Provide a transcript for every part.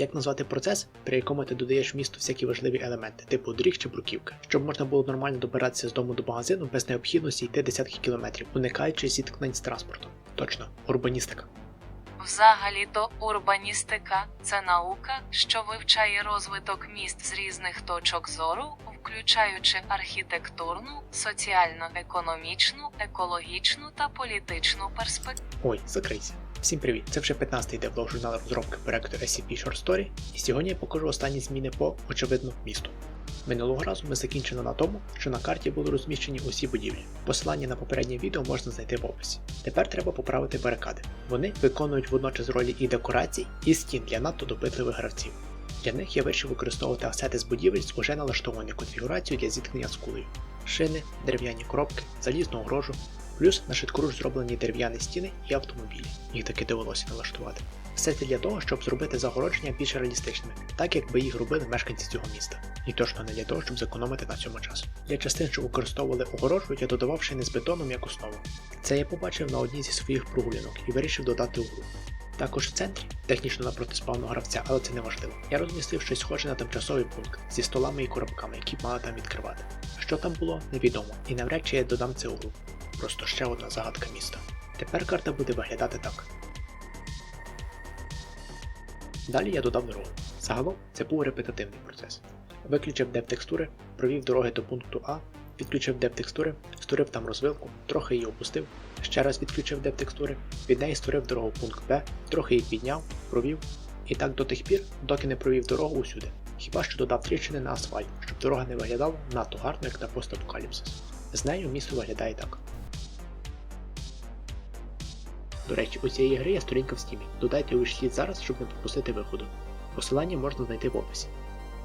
Як назвати процес, при якому ти додаєш в місто всякі важливі елементи, типу доріг чи бруківки, щоб можна було нормально добиратися з дому до магазину без необхідності йти десятки кілометрів, уникаючи зіткнень з транспортом. Точно, урбаністика. Взагалі-то урбаністика це наука, що вивчає розвиток міст з різних точок зору, включаючи архітектурну, соціально-економічну, екологічну та політичну перспективу. Ой, закрийся. Всім привіт! Це вже 15-й девлог журналу розробки проекту SCP Short Story, і сьогодні я покажу останні зміни по, очевидно, місту. Минулого разу ми закінчили на тому, що на карті були розміщені усі будівлі. Посилання на попереднє відео можна знайти в описі. Тепер треба поправити барикади. Вони виконують водночас ролі і декорацій, і стін для надто допитливих гравців. Для них я вирішив використовувати асети з будівель з уже налаштованою конфігурацією для зіткнення з кулею. Шини, дерев'яні коробки, залізну огорожу, плюс на швидкоруч зроблені дерев'яні стіни і автомобілі. Їх таки довелося налаштувати. Все це для того, щоб зробити загородження більш реалістичними, так як би їх робили мешканці цього міста. І точно не для того, щоб зекономити на цьому час. Для частин, що використовували огорожу, я додавав шини з бетоном як основу. Це я побачив на одній зі своїх прогулянок і вирішив додати у гру. Також в центрі, технічно напроти спавного гравця, але це не важливо. Я розмістив щось схоже на тимчасовий пункт зі столами і коробками, які б мали там відкривати. Що там було, невідомо, і навряд чи я додам це у гру. Просто ще одна загадка міста. Тепер карта буде виглядати так. Далі я додав дорогу. Загалом це був репетитивний процес. Виключив деп текстури, провів дороги до пункту А, відключив деп текстури, створив там розвилку, трохи її опустив, ще раз відключив деп текстури, від неї створив дорогу в пункт Б, трохи її підняв, провів, і так до тих пір, доки не провів дорогу усюди. Хіба що додав тріщини на асфальт, щоб дорога не виглядала надто гарно, як на постапокаліпсис. З нею місто виглядає так. До речі, у цієї гри є сторінка в стімі. Додайте у шлід зараз, щоб не пропустити виходу. Посилання можна знайти в описі.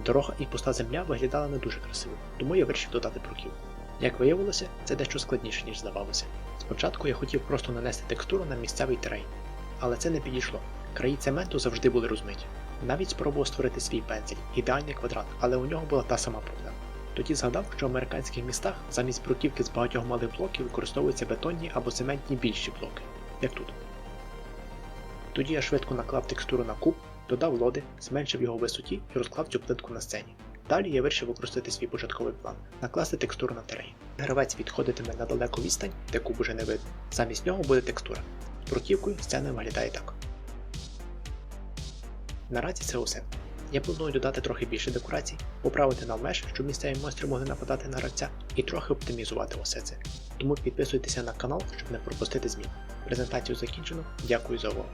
Дорога і пуста земля виглядала не дуже красиво, тому я вирішив додати бруківку. Як виявилося, це дещо складніше, ніж здавалося. Спочатку я хотів просто нанести текстуру на місцевий терейн, але це не підійшло. Краї цементу завжди були розмиті. Навіть спробував створити свій пензель, ідеальний квадрат, але у нього була та сама проблема. Тоді згадав, що в американських містах замість бруківки з багатьох малих блоків використовуються бетонні або цементні більші блоки, як тут. Тоді я швидко наклав текстуру на куб, додав лоди, зменшив його висоті і розклав цю плитку на сцені. Далі я вирішив використати свій початковий план, накласти текстуру на терейн. Гравець відходитиме на далеку відстань, де куб уже не видно. Замість нього буде текстура. З бруківкою сцена виглядає так. Наразі це усе. Я планую додати трохи більше декорацій, поправити навмеш, щоб місцеві монстри могли нападати на гравця, і трохи оптимізувати усе це. Тому підписуйтеся на канал, щоб не пропустити змін. Презентацію закінчено. Дякую за увагу.